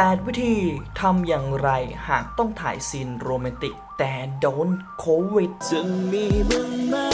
8 วิธีทำอย่างไรหากต้องถ่ายซีนโรแมนติกแต่โดนโควิดจะมีบ้างไหม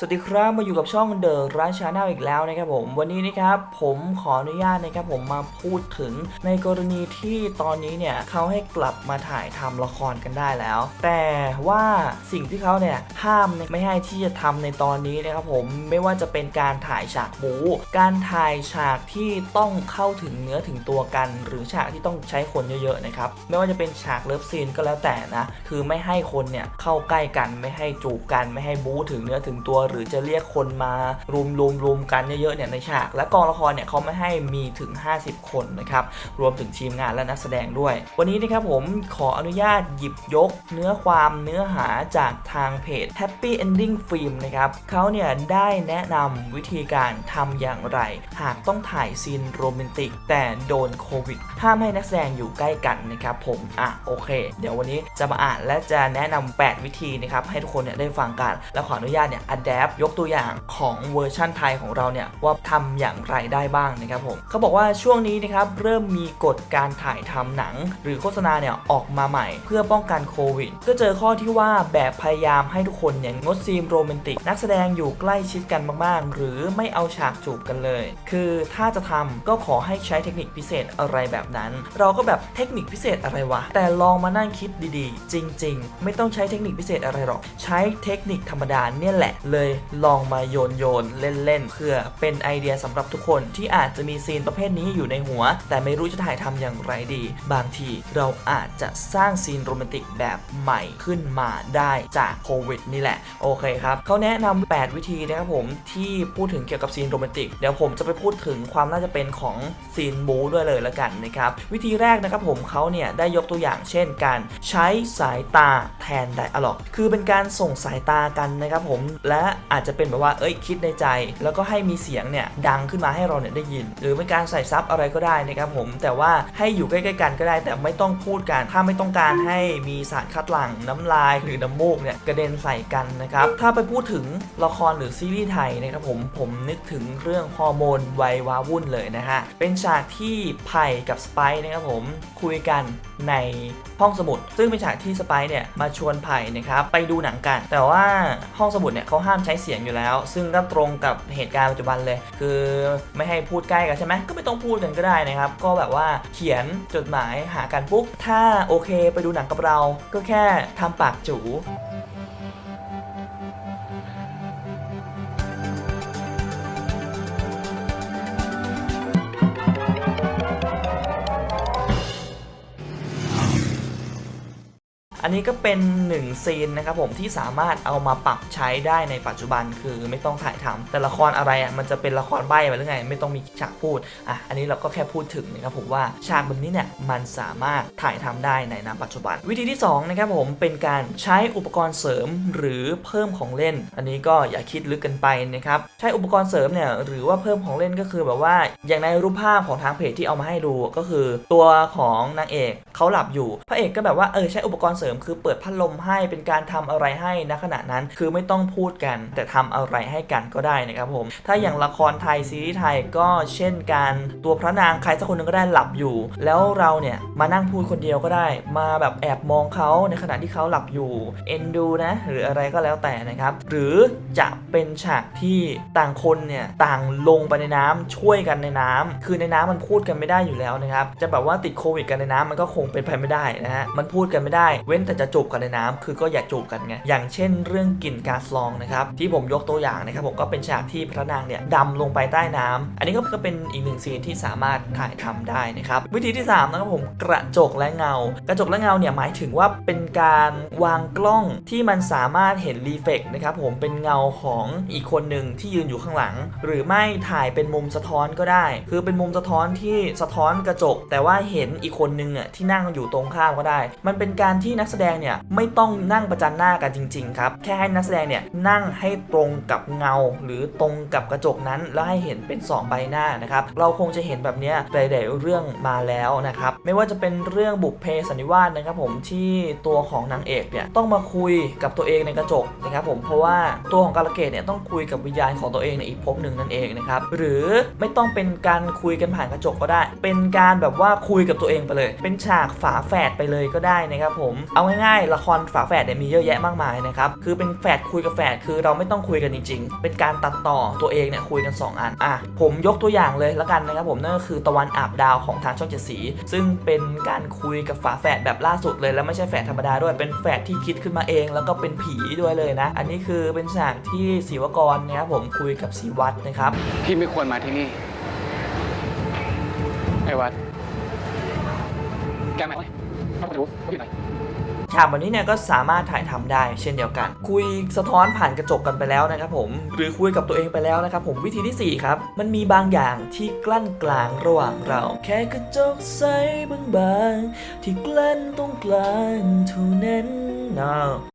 สวัสดีครับมาอยู่กับช่องเดอะร้านชาแนลอีกแล้วนะครับผมวันนี้นะครับผมขออนุญาตนะครับผมมาพูดถึงในกรณีที่ตอนนี้เนี่ยเขาให้กลับมาถ่ายทำละครกันได้แล้ว แต่ว่าสิ่งที่เขาเนี่ยห้ามไม่ให้ที่จะทำในตอนนี้นะครับผมไม่ว่าจะเป็นการถ่ายฉากบูการถ่ายฉากที่ต้องเข้าถึงเนื้อถึงตัวกัน หรือฉากที่ต้องใช้คนเยอะๆนะครับไม่ว่าจะเป็นฉากเลิฟซีนก็แล้วแต่นะคือไม่ให้คนเนี่ยเข้าใกล้กันไม่ให้จูบกัน ไม่ให้บูถึงเนื้อถึงตัวหรือจะเรียกคนมารุมรุมรุมกันเยอะๆเนี่ยในฉาก และกองละครเนี่ยเขาไม่ให้มีถึง 50 คนนะครับรวมถึงทีมงานและนักแสดงด้วย วันนี้นะครับผมขออนุญาตหยิบยกเนื้อความเนื้อหาจากทางเพจ Happy Ending Film นะครับเขาเนี่ยได้แนะนำวิธีการทำอย่างไร หากต้องถ่ายซีนโรแมนติก แต่โดนโควิดห้ามให้นักแสดงอยู่ใกล้กันนะครับผมอะโอเค เดี๋ยววันนี้จะมาอ่านและจะแนะนำ8วิธีนะครับให้ทุกคนเนี่ยได้ฟังกัน แล้วขออนุญาตเนี่ยอัดแอปยกตัวอย่างของเวอร์ชั่นไทยของเราเนี่ยว่าทำอย่างไรได้บ้างนะครับผมเขาบอกว่าช่วงนี้นะครับเริ่มมีกฎการถ่ายทำหนัง หรือโฆษณาเนี่ยออกมาใหม่ เพื่อป้องกันโควิด ก็เจอข้อที่ว่าแบบพยายามให้ทุกคนเนี่ยงดซีนโรแมนติก นักแสดงอยู่ใกล้ชิดกันมากๆ หรือไม่เอาฉากจูบกันเลย คือถ้าจะทำก็ขอให้ใช้เทคนิคพิเศษอะไรแบบนั้น เราก็แบบเทคนิคพิเศษอะไรวะ แต่ลองมานั่งคิดดีๆ จริง ๆ ไม่ต้องใช้เทคนิคพิเศษอะไรหรอก ใช้เทคนิคธรรมดาเนี่ยแหละเลยลองมาโยนโยนเล่นๆเพื่อเป็นไอเดียสำหรับทุกคนที่อาจจะมีซีนประเภทนี้อยู่ในหัว แต่ไม่รู้จะถ่ายทำอย่างไรดี บางทีเราอาจจะสร้างซีนโรแมนติกแบบใหม่ขึ้นมาได้จากโควิดนี่แหละ โอเคครับเขาแนะนำ8วิธีนะครับผมที่พูดถึงเกี่ยวกับซีนโรแมนติก เดี๋ยวผมจะไปพูดถึงความน่าจะเป็นของซีนบูด้วยเลยละกันนะครับ วิธีแรกนะครับผมเขาเนี่ยได้ยกตัวอย่างเช่นการใช้สายตาแทนไดอะล็อก คือเป็นการส่งสายตากันนะครับผมและอาจจะเป็นแบบว่าเอ้ยคิดในใจ แล้วก็ให้มีเสียงเนี่ยดังขึ้นมาให้เราเนี่ยได้ยิน หรือเป็นการใส่ซับอะไรก็ได้นะครับผม แต่ว่าให้อยู่ใกล้ๆกันก็ได้ แต่ไม่ต้องพูดกัน ถ้าไม่ต้องการให้มีสารคัดหลั่งน้ำลายหรือน้ำมูกเนี่ยกระเด็นใส่กันนะครับ ถ้าไปพูดถึงละครหรือซีรีส์ไทยนะครับผม ผมนึกถึงเรื่องฮอร์โมนไวัยวาวุ่นเลยนะฮะ เป็นฉากที่ไผ่กับสไปซ์นะครับผมคุยกันในห้องสมุด ซึ่งเป็นฉากที่สไปซ์เนี่ยมาชวนไผ่นะครับไปดูหนังกัน แต่ว่าห้องสมุดเนี่ยเขาห้ามใช้เสียงอยู่แล้ว ซึ่งก็ตรงกับเหตุการณ์ปัจจุบันเลย คือไม่ให้พูดใกล้กันใช่ไหมก็ไม่ต้องพูดกันก็ได้นะครับ ก็แบบว่าเขียนจดหมายหากันปุ๊บถ้าโอเคไปดูหนังกับเรา ก็แค่ทำปากจู อันนี้ก็เป็น1ซีนนะครับผมที่สามารถเอามาปรับใช้ได้ในปัจจุบันคือไม่ต้องถ่ายทำแต่ละครอะไรอะมันจะเป็นละครใบ้ไปหรือไง ไม่ต้องมีฉากพูดอะอันนี้เราก็แค่พูดถึงนะครับผมว่าฉากแบบนี้เนี่ยมันสามารถถ่ายทำได้ในน้ปัจจุบัน วิธีที่2นะครับผมเป็นการใช้อุปกรณ์เสริมหรือเพิ่มของเล่น อันนี้ก็อย่าคิดลึกกันไปนะครับใช้อุปกรณ์เสริมเนี่ยหรือว่าเพิ่มของเล่นก็คือแบบว่าอย่างในรูปภาพของทางเพจที่เอามาให้ดูก็คือ ตัวของนางเอกเขาหลับอยู่พระเอกก็แบบว่าเออใช้อุปกรณ์เสริมคือเปิดพัดลมให้เป็นการทำอะไรให้ณขณะนั้นคือไม่ต้องพูดกันแต่ทำอะไรให้กันก็ได้นะครับผมถ้าอย่างละครไทยซีรีส์ไทยก็เช่นการตัวพระนางใครสักคนหนึงก็ได้หลับอยู่ แล้วเราเนี่ยมานั่งพูดคนเดียวก็ได้ มาแบบแอบมองเขาในขณะที่เขาหลับอยู่เอ็นดูนะ หรืออะไรก็แล้วแต่นะครับ หรือจะเป็นฉากที่ต่างคนเนี่ยต่างลงไปในน้ำช่วยกันในน้ำคือในน้ำมันพูดกันไม่ได้อยู่แล้วนะครับจะแบบว่าติดโควิดกันในน้ำมันก็คงเป็นไปไม่ได้นะฮะมันพูดกันไม่ได้เว้นแต่จะจูบกันในน้ำคือก็อย่าจูบกันไง อย่างเช่น เรื่องกลิ่นก๊าซลองนะครับ ที่ผมยกตัวอย่างนะครับผมก็เป็นฉากที่พระนางเนี่ยดำลงไปใต้น้ำอันนี้ก็เป็นอีกหนึ่งซีนที่สามารถถ่ายทำได้นะครับ วิธีที่สามนะครับผมกระจกและเงา กระจกและเงาเนี่ยหมายถึงว่าเป็นการวางกล้องที่มันสามารถเห็นรีเฟกนะครับผมเป็นเงาของอีกคนหนึ่งที่ยืนอยู่ข้างหลัง หรือไม่ถ่ายเป็นมุมสะท้อนก็ได้ คือเป็นมุมสะท้อนที่สะท้อนกระจก แต่ว่าเห็นอีกคนหนึ่งอะที่นั่งนั่งอยู่ตรงข้ามก็ได้ มันเป็นการที่นักแสดงเนี่ยไม่ต้องนั่งประจันหน้ากันจริงๆครับแค่ให้นักแสดงเนี่ยนั่งให้ตรงกับเงา หรือตรงกับกระจกนั้นแล้วให้เห็นเป็นสองใบหน้านะครับเราคงจะเห็นแบบนี้หลายๆเรื่องมาแล้วนะครับไม่ว่าจะเป็นเรื่องบุพเพสันนิวาสนะครับผมที่ตัวของนางเอกเนี่ยต้องมาคุยกับตัวเองในกระจกนะครับผมเพราะว่าตัวของกาลเกตเนี่ยต้องคุยกับวิญญาณของตัวเองในอีกภพหนึ่งนั่นเองนะครับหรือไม่ต้องเป็นการคุยกันผ่านกระจกก็ได้ เป็นการแบบว่าคุยกับตัวเองไปเลย เป็นฉากฝาแฝดไปเลยก็ได้นะครับผมเอาง่ายๆ ละครฝาแฝดเนี่ยมีเยอะแยะมากมายนะครับ คือเป็นแฝดคุยกับแฝดคือเราไม่ต้องคุยกันจริง ๆ เป็นการตัดต่อตัวเองเนี่ยคุยกันสองอัน อะ ผมยกตัวอย่างเลยละกันนะครับผมนั่นก็คือตะวันอาบดาวของทางช่องเจ็ดสี ซึ่งเป็นการคุยกับฝาแฝดแบบล่าสุดเลย แล้วไม่ใช่แฝดธรรมดาด้วย เป็นแฝดที่คิดขึ้นมาเอง แล้วก็เป็นผีด้วยเลยนะ อันนี้คือเป็นฉากที่ศิวกรนะครับผมคุยกับศิวัตรนะครับ พี่ไม่ควรมาที่นี่ ไอ้วัดแกมาไหมเขาจะรู้ว่าอยู่ไหนากแบบนี้เนี่ยก็สามารถถ่ายทำได้ เช่นเดียวกัน คุยสะท้อนผ่านกระจกกันไปแล้วนะครับผมหรือคุยกับตัวเองไปแล้วนะครับผมวิธีที่ 4 ครับ มันมีบางอย่างที่กลั้นกลางระหว่างเรา แค่กระจกใสบางๆที่กลั้นตรงกลางเท่านั้น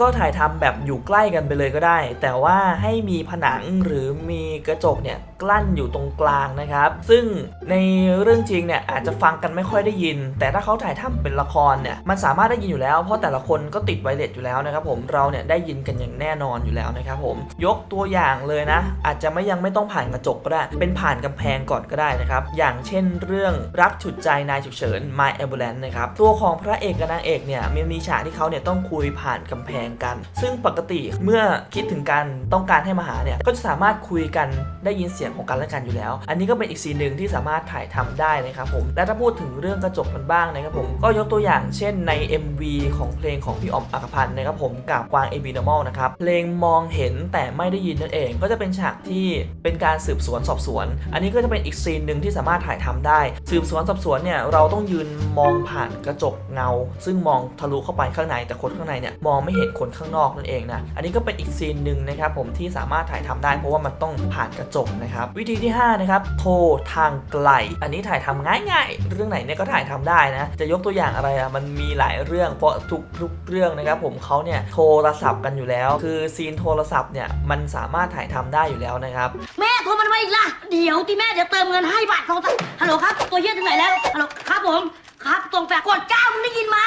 ก็ถ่ายทำแบบอยู่ใกล้กันไปเลยก็ได้ แต่ว่าให้มีผนังหรือมีกระจกเนี่ยกลั้นอยู่ตรงกลางนะครับ ซึ่งในเรื่องจริงเนี่ยอาจจะฟังกันไม่ค่อยได้ยิน แต่ถ้าเขาถ่ายทำเป็นละครเนี่ยมันสามารถได้ยินอยู่แล้ว เพราะแต่ละคนก็ติดไวเลสอยู่แล้วนะครับผมเราเนี่ยได้ยินกันอย่างแน่นอนอยู่แล้วนะครับผมยกตัวอย่างเลยนะ อาจจะไม่ยังไม่ต้องผ่านกระจกก็ได้ เป็นผ่านกำแพงก่อนก็ได้นะครับอย่างเช่นเรื่องรักฉุดใจนายฉุกเฉิน My Ambulance นะครับตัวของพระเอกกับนางเอกเนี่ยมันมีฉากที่เขาเนี่ยต้องคุยผ่านกำแพงกัน ซึ่งปกติเมื่อคิดถึงการต้องการให้มาหาเนี่ยก็จะสามารถคุยกันได้ยินเสียงของกันและกันอยู่แล้ว อันนี้ก็เป็นอีกซีนหนึ่งที่สามารถถ่ายทำได้นะครับผมและถ้าพูดถึงเรื่องกระจกกันบ้างนะครับผมก็ยกตัวอย่างเช่นใน MV ของเพลงของพี่ออมอักพันธ์นะครับผมกับกวางเอบีนอมอลนะครับเพลงมองเห็นแต่ไม่ได้ยินนั่นเอง ก็จะเป็นฉากที่เป็นการสืบสวนสอบสวน อันนี้ก็จะเป็นอีกซีนหนึ่งที่สามารถถ่ายทำได้ สืบสวนสอบสวนเนี่ยเราต้องยืนมองผ่านกระจกเงา ซึ่งมองทะลุเข้าไปข้างในแต่คนข้างในเนี่ยมองไม่เห็นคนข้างนอกนั่นเองนะอันนี้ก็เป็นอีกซีนหนึ่งนะครับผมที่สามารถถ่ายทำได้ เพราะว่ามันต้องผ่านกระจกนะครับวิธีที่ห้านะครับโทรทางไกล อันนี้ถ่ายทำง่ายๆ เรื่องไหนเนี่ยก็ถ่ายทำได้นะจะยกตัวอย่างอะไรอะมันมีหลายเรื่องเพราะทุกทุกเรื่องนะครับผมเขาเนี่ยโทรศัพท์กันอยู่แล้ว คือซีนโทรศัพท์เนี่ยมันสามารถถ่ายทำได้อยู่แล้วนะครับแม่โทรมาทำไมอีกล่ะเดี๋ยวที่แม่เดี๋ยวเติมเงินให้บาทโทรศัพท์ฮัลโหลครับตัวเยี่ยถึงไหนแล้วฮัลโหลครับผม ครับตรงแฝกดเก้ามึงได้ยินไหม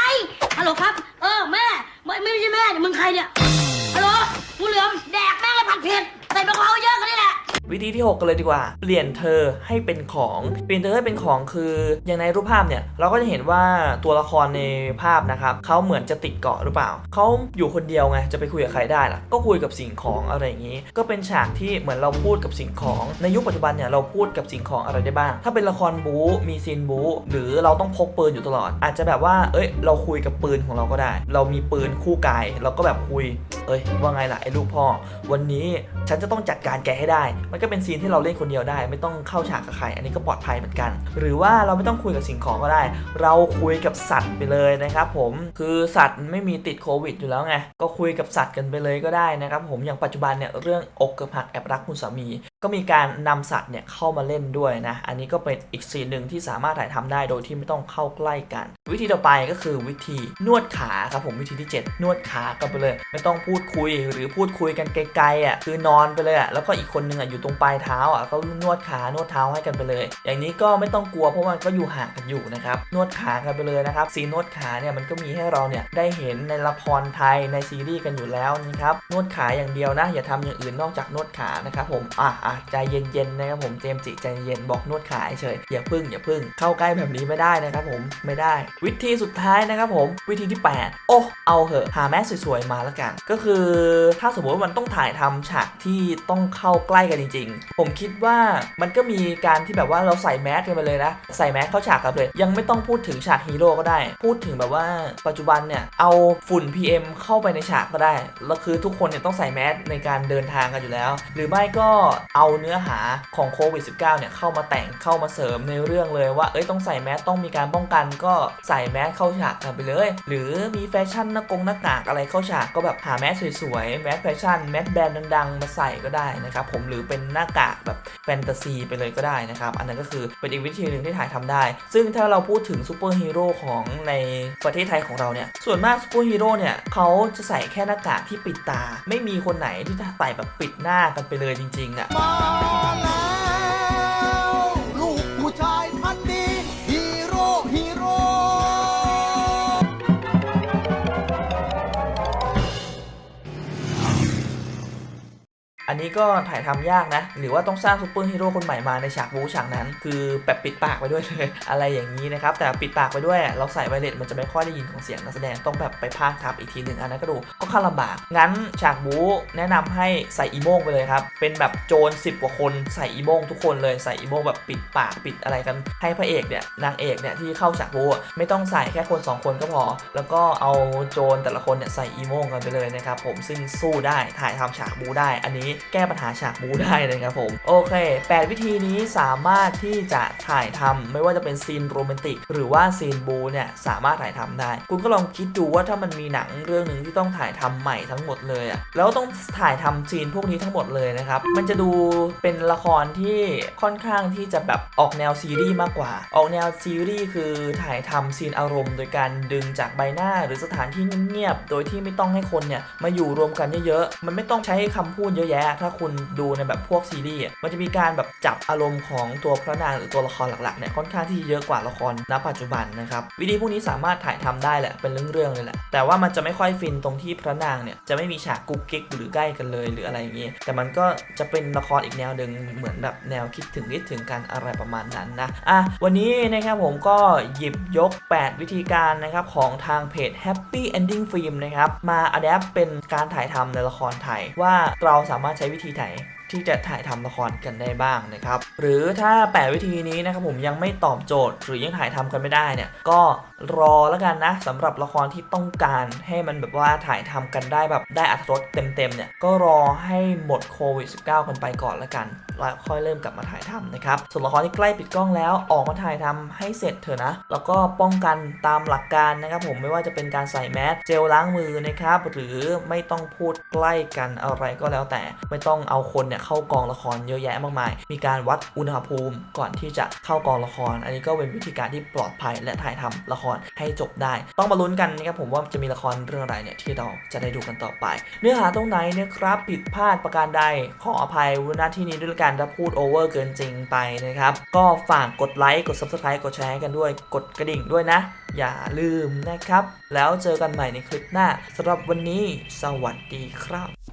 ฮัลโหลครับ เออแม่ไม่ไม่ใช่แม่เนี่ยมึงใครเนี่ยฮัลโหลงูเหลือมแดกแม่งเลยผัดเผ็ดใส่มะพร้าวเยอะกัน วิธีที่ 6 กันเลยดีกว่า เปลี่ยนเธอให้เป็นของ เปลี่ยนเธอให้เป็นของคืออย่างในรูปภาพเนี่ยเราก็จะเห็นว่าตัวละครในภาพนะครับเขาเหมือนจะติดเกาะหรือเปล่าเขาอยู่คนเดียวไงจะไปคุยกับใครได้ล่ะก็คุยกับสิ่งของอะไรอย่างนี้ ก็เป็นฉากที่เหมือนเราพูดกับสิ่งของในยุคปัจจุบันเนี่ยเราพูดกับสิ่งของอะไรได้บ้าง ถ้าเป็นละครบู๊มีซีนบู๊หรือเราต้องพกปืนอยู่ตลอด อาจจะแบบว่า เอ้ย เราคุยกับปืนของเราก็ได้ เรามีปืนคู่กาย เราก็แบบคุย เอ้ย ว่าไงล่ะไอ้ลูกพ่อ วันนี้ฉันจะต้องจัดการแกให้ได้ มันก็เป็นซีนที่เราเล่นคนเดียวได้ ไม่ต้องเข้าฉากกับใครอันนี้ก็ปลอดภัยเหมือนกัน หรือว่าเราไม่ต้องคุยกับสิ่งของก็ได้ เราคุยกับสัตว์ไปเลยนะครับผมคือสัตว์ไม่มีติดโควิดอยู่แล้วไงก็คุยกับสัตว์กันไปเลยก็ได้นะครับผมอย่างปัจจุบันเนี่ยเรื่องอกเกือบหักแอบรักคุณสามี ก็มีการนำสัตว์เนี่ยเข้ามาเล่นด้วยนะ อันนี้ก็เป็นอีกซีนหนึ่งที่สามารถถ่ายทำได้โดยที่ไม่ต้องเข้าใกล้กัน วิธีต่อไปก็คือวิธีนวดขาครับผมวิธีที่ 7 นวดขากันไปเลย ไม่ต้องพูดคุยหรือพูดคุยกันไกลๆอะคือนอนไปเลยอะแล้วก็อีกคนนึงอะอยู่ตรงปลายเท้าอะก็นวดขานวดเท้าให้กันไปเลย อย่างนี้ก็ไม่ต้องกลัวเพราะมันก็อยู่ห่างกันอยู่นะครับนวดขากันไปเลยนะครับซีนนวดขาเนี่ยมันก็มีให้เราเนี่ยได้เห็นในละครไทยในซีรีส์กันอยู่แล้วนะครับนวดขาอย่างเดียวนะอย่าทำอย่างอื่นนอกจากนวดขานะครับผมอะอะใจเย็นๆนะครับผมเจมจิใจเย็นบอกนวดขาเฉยอย่าพึ่งอย่าพึ่งเข้าใกล้แบบนี้ไม่ได้นะครับผมไม่ได้ วิธีสุดท้ายนะครับผมวิธีที่ 8 โอ้เอาเหอะหาแมสสวยๆมาแล้วกัน ก็คือถ้าสมมติว่ามันต้องถ่ายทำฉากที่ต้องเข้าใกล้กันจริง ๆ ผมคิดว่ามันก็มีการที่แบบว่าเราใส่แมสกันไปเลยนะใส่แมสเข้าฉากกันเลยยังไม่ต้องพูดถึงฉากฮีโร่ก็ได้ พูดถึงแบบว่าปัจจุบันเนี่ยเอาฝุ่น PM เข้าไปในฉากก็ได้แล้วคือทุกคนเนี่ยต้องใส่แมสในการเดินทางกันอยู่แล้ว หรือไม่ก็เอาเนื้อหาของโควิด -19 เนี่ยเข้ามาแต่งเข้ามาเสริมในเรื่องเลยว่าเอ้ยต้องใส่แมสต้องมีการป้องกันก็ใส่แมสเข้าฉากกันไปเลย หรือมีแฟชั่นหน้ากงหน้ากากอะไรเข้าฉากก็แบบหาแมสสวยๆแมสแฟชั่นแมสแบรนด์ดังๆ มาใส่ก็ได้นะครับผมหรือเป็นหน้ากากแบบแฟนตาซีไปเลยก็ได้นะครับอันนั้นก็คือเป็นอีกวิธีหนึ่งที่ถ่ายทำได้ ซึ่งถ้าเราพูดถึงซูเปอร์ฮีโร่ของในประเทศไทยของเราเนี่ยส่วนมากซูเปอร์ฮีโร่เนี่ยเขาจะใส่แค่หน้ากากที่ปิดตา ไม่มีคนไหนที่จะใส่แบบปิดหน้ากันไปเลยจริงๆอะมา อันนี้ก็ถ่ายทำยากนะ หรือว่าต้องสร้างซูเปอร์ฮีโร่คนใหม่มาในฉากบูฉากนั้น คือแบบปิดปากไปด้วยเลยอะไรอย่างนี้นะครับ แต่ปิดปากไปด้วย เราใส่ไวเลสมันจะไม่ค่อยได้ยินของเสียงนักแสดงต้องแบบไปพากย์ทับอีกทีหนึ่งอันนั้นก็ดูก็ค่อนลำบาก งั้นฉากบูแนะนำให้ใส่อีโมงไปเลยครับ เป็นแบบโจร 10 กว่าคนใส่อีโมงทุกคนเลยใส่อีโมงแบบปิดปากปิดอะไรกันให้พระเอกเนี่ยนางเอกเนี่ยที่เข้าฉากบูไม่ต้องใส่แค่คนสองคนก็พอ แล้วก็เอาโจรแต่ละคนเนี่ยใส่อีโมงกันไปเลยนะครับผมซึ่งสู้ได้ถ่ายทำฉากบูได้อันนี้แก้ปัญหาฉากบูได้นะครับผมโอเค 8 วิธีนี้สามารถที่จะถ่ายทำไม่ว่าจะเป็นซีนโรแมนติก หรือว่าซีนบูเนี่ยสามารถถ่ายทำได้ คุณก็ลองคิดดูว่าถ้ามันมีหนังเรื่องหนึ่งที่ต้องถ่ายทำใหม่ทั้งหมดเลยอะแล้วต้องถ่ายทำซีนพวกนี้ทั้งหมดเลยนะครับมันจะดูเป็นละครที่ค่อนข้างที่จะแบบออกแนวซีรีส์มากกว่า ออกแนวซีรีส์คือถ่ายทำซีนอารมณ์ โดยการดึงจากใบหน้าหรือสถานที่เงียบๆโดยที่ไม่ต้องให้คนเนี่ยมาอยู่รวมกันเยอะๆมันไม่ต้องใช้คำพูดเยอะแยะถ้าคุณดูในแบบพวกซีรีส์มันจะมีการแบบจับอารมณ์ของตัวพระนางหรือตัวละครหลักๆเนี่ยค่อนข้างที่เยอะกว่าละครณปัจจุบันนะครับวิธีพวกนี้สามารถถ่ายทำได้แหละเป็นเรื่องๆเลยแหละแต่ว่ามันจะไม่ค่อยฟินตรงที่พระนางเนี่ยจะไม่มีฉากกุ๊กกิ๊กหรือใกล้กันเลยหรืออะไรอย่างงี้แต่มันก็จะเป็นละครอีกแนวหนึ่งเหมือนแบบแนวคิดถึงคิดถึงกันอะไรประมาณนั้นนะอะวันนี้นะครับผมก็หยิบยก 8 วิธีการนะครับของทางเพจ Happy Ending Film นะครับมาอัดแอปเป็นการถ่ายทำในละครไทยว่าเราสามารถช้วิธีไหน ที่จะถ่ายทำละครกันได้บ้างนะครับ หรือถ้า 8 วิธีนี้นะครับผมยังไม่ตอบโจทย์ หรือยังถ่ายทำกันไม่ได้เนี่ย ก็รอแล้วกันนะสำหรับละครที่ต้องการให้มันแบบว่าถ่ายทำกันได้แบบได้อัตรสเต็มๆเนี่ย ก็รอให้หมดโควิด -19 กันไปก่อนละกันแล้วค่อยเริ่มกลับมาถ่ายทำนะครับ ส่วนละครที่ใกล้ปิดกล้องแล้วออกมาถ่ายทำให้เสร็จเถอะนะ แล้วก็ป้องกันตามหลักการนะครับผมไม่ว่าจะเป็นการใส่แมสเจลล้างมือนะครับ หรือไม่ต้องพูดใกล้กันอะไรก็แล้วแต่ ไม่ต้องเอาคนเนี่ยเข้ากองละครเยอะแยะมากมาย มีการวัดอุณหภูมิก่อนที่จะเข้ากองละคร อันนี้ก็เป็นวิธีการที่ปลอดภัยและถ่ายทำละครให้จบได้ ต้องมาลุ้นกันนะครับผมว่าจะมีละครเรื่องอะไรเนี่ยที่เราจะได้ดูกันต่อไป เนื้อหาตรงไหนเนะครับผิดพลาดประการใดขออภัยณที่นี้ด้วยกันถ้าพูดโอเวอร์เกินจริงไปนะครับก็ฝากกดไลค์กด subscribe กดแชร์กันด้วย กดกระดิ่งด้วยนะ อย่าลืมนะครับ แล้วเจอกันใหม่ในคลิปหน้าสำหรับวันนี้สวัสดีครับ